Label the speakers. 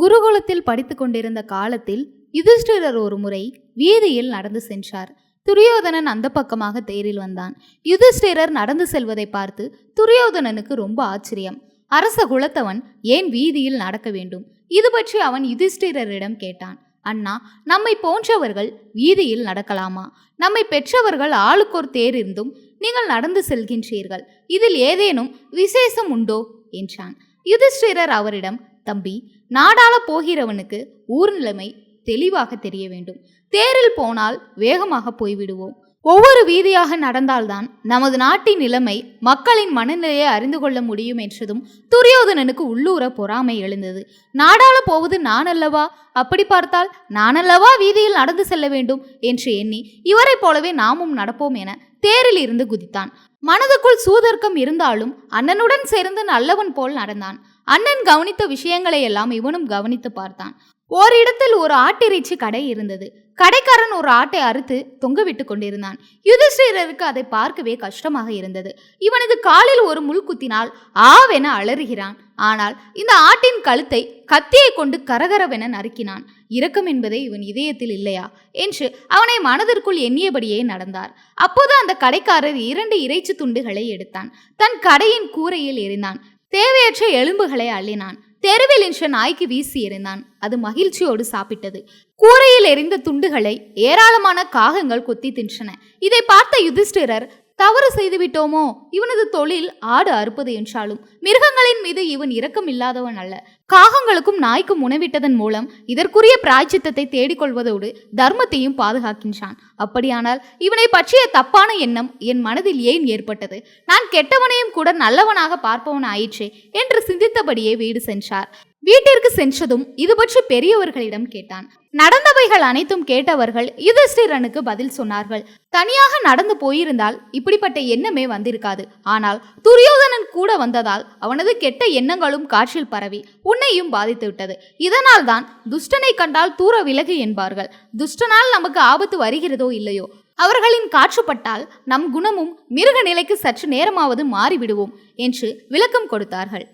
Speaker 1: குருகுலத்தில் படித்துக் கொண்டிருந்த காலத்தில் யுதிஷ்டிரர் ஒரு முறை வீதியில் நடந்து சென்றார். துரியோதனன் அந்த பக்கமாக தேரில் வந்தான். யுதிஷ்டிரர் நடந்து செல்வதை பார்த்து துரியோதனனுக்கு ரொம்ப ஆச்சரியம். அரச குலத்தவன் ஏன் வீதியில் நடக்க வேண்டும்? இது பற்றி அவன் யுதிஷ்டிரரிடம் கேட்டான். அண்ணா நம்மை போன்றவர்கள் வீதியில் நடக்கலாமா? நம்மை பெற்றவர்கள் ஆளுக்கோர் தேரிருந்தும் நீங்கள் நடந்து செல்கின்றீர்கள். இதில் ஏதேனும் விசேஷம் உண்டோ? என்றான். யுதிஷ்டிரர் அவரிடம் தம்பி நாடாள போகிறவனுக்கு ஊர் நிலைமை தெளிவாக தெரிய வேண்டும். தேரில் போனால் வேகமாக போய்விடுவோம். ஒவ்வொரு வீதியாக நடந்தால்தான் நமது நாட்டின் நிலைமை மக்களின் மனநிலையை அறிந்து கொள்ள முடியும் என்றதும் துரியோதனனுக்கு உள்ளூர பொறாமை எழுந்தது. நாடாள போவது நான் அல்லவா அப்படி பார்த்தால் நான் அல்லவா வீதியில் நடந்து செல்ல வேண்டும்? என்று எண்ணி இவரைப் போலவே நாமும் நடப்போம் என தேரில் இருந்து குதித்தான். மனதுக்குள் சூதர்க்கம் இருந்தாலும் அண்ணனுடன் சேர்ந்து நல்லவன் போல் நடந்தான். அண்ணன் கவனித்த விஷயங்களை எல்லாம் இவனும் கவனித்து பார்த்தான். ஓரிடத்தில் ஒரு ஆட்டிறைச்சி கடை இருந்தது. கடைக்காரன் ஒரு ஆட்டை அறுத்து தொங்க விட்டு கொண்டிருந்தான். யுதிஷ்டிரருக்கு அதை பார்க்கவே கஷ்டமாக இருந்தது. இவனது காலில் ஒரு முள் குத்தினால் ஆவென அலறுகிறான். ஆனால் இந்த ஆட்டின் கழுத்தை கத்தியை கொண்டு கரகரவென நறுக்கினான். இரக்கம் என்பதே இவன் இதயத்தில் இல்லையா? என்று அவனை மனதிற்குள் எண்ணியபடியே நடந்தார். அப்போது அந்த கடைக்காரர் இரண்டு இறைச்சி துண்டுகளை எடுத்தான். தன் கடையின் கூரையில் எறிந்தான். தேவையற்ற எலும்புகளை அள்ளினான். தெருவில் நின்ற நாய்க்கு வீசி எறிந்தான். அது மகிழ்ச்சியோடு சாப்பிட்டது. கூரையில் எரிந்த துண்டுகளை ஏராளமான காகங்கள் கொத்தி தின்றன. இதை பார்த்த யுதிஷ்டிரர் தவறு செய்துவிட்டோமோ இவனது தொழில் ஆடு அறுப்பது என்றாலும் மிருகங்களின் மீது இவன் இரக்கம் இல்லாதவன் அல்ல. காகங்களுக்கும் நாய்க்கும் உணவிட்டதன் மூலம் இதற்குரிய பிராய்ச்சித்தத்தை தேடிக்கொள்வதோடு தர்மத்தையும் பாதுகாக்கின்றான். அப்படியானால் இவனை பற்றிய தப்பான எண்ணம் என் மனதில் ஏன் ஏற்பட்டது? நான் கெட்டவனையும் கூட நல்லவனாக பார்ப்பவன் ஆயிற்றே என்று சிந்தித்தபடியே வீடு சென்றார். வீட்டிற்கு சென்றதும் இது பற்றி பெரியவர்களிடம் கேட்டான். நடந்தவைகள் அனைத்தும் கேட்டவர்கள் யுதிஷ்டிரனுக்கு பதில் சொன்னார்கள். தனியாக நடந்து போயிருந்தால் இப்படிப்பட்ட எண்ணமே வந்திருக்காது. ஆனால் துரியோதனன் கூட வந்ததால் அவனது கெட்ட எண்ணங்களும் காற்றில் பரவி உன்னையும் பாதித்து விட்டது. இதனால் தான் துஷ்டனை கண்டால் தூர விலகு என்பார்கள். துஷ்டனால் நமக்கு ஆபத்து வருகிறதோ இல்லையோ? அவர்களின் காற்றுப்பட்டால் நம் குணமும் மிருக நிலைக்கு சற்று நேரமாவது மாறிவிடுவோம் என்று விளக்கம் கொடுத்தார்கள்.